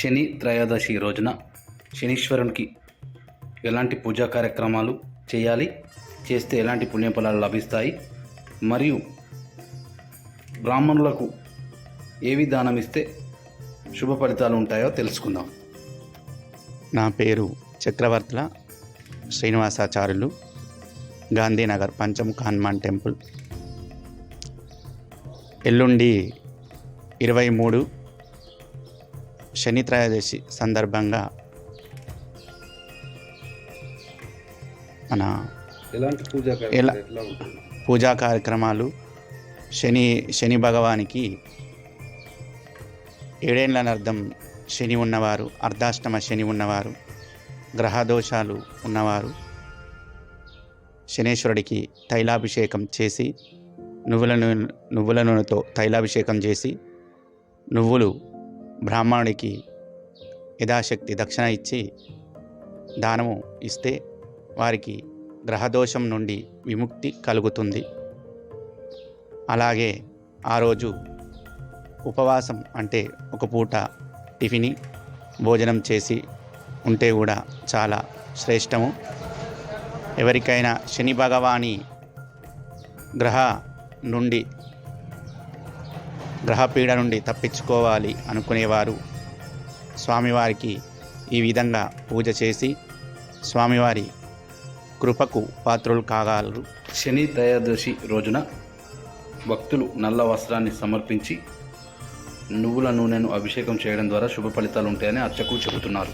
శని త్రయోదశి రోజున శనీశ్వరునికి ఎలాంటి పూజా కార్యక్రమాలు చేయాలి చేస్తే ఎలాంటి పుణ్యఫలాలు లభిస్తాయి మరియు బ్రాహ్మణులకు ఏవి దానం ఇస్తే శుభ ఫలితాలు ఉంటాయో తెలుసుకుందాం. నా పేరు చక్రవర్తుల శ్రీనివాసాచార్యులు గాంధీనగర్ పంచముఖ హనుమాన్ టెంపుల్. ఎల్లుండి ఇరవై మూడు శని త్రయోదశి సందర్భంగా మన ఎలాంటి పూజా ఎలా- పూజా కార్యక్రమాలు శని శని భగవానికి ఏడేళ్ళనర్థం శని ఉన్నవారు అర్ధాష్టమ శని ఉన్నవారు గ్రహదోషాలు ఉన్నవారు శనేశ్వరుడికి తైలాభిషేకం చేసి నువ్వుల నూనె నువ్వుల నూనెతో తైలాభిషేకం చేసి నువ్వులు బ్రాహ్మణుడికి యథాశక్తి దక్షిణ ఇచ్చి దానము ఇస్తే వారికి గ్రహదోషం నుండి విముక్తి కలుగుతుంది. అలాగే ఆ రోజు ఉపవాసం అంటే ఒక పూట టిఫిని భోజనం చేసి ఉంటే కూడా చాలా శ్రేష్టము. ఎవరికైనా శని భగవాని గ్రహ నుండి గ్రహపీడ నుండి తప్పించుకోవాలి అనుకునేవారు. స్వామివారికి ఈ విధంగా పూజ చేసి స్వామివారి కృపకు పాత్రులు కాగలరు. శని త్రయోదశి రోజున భక్తులు నల్ల వస్త్రాన్ని సమర్పించి నువ్వుల నూనెను అభిషేకం చేయడం ద్వారా శుభ ఫలితాలు ఉంటాయని అర్చకులు చెబుతున్నారు.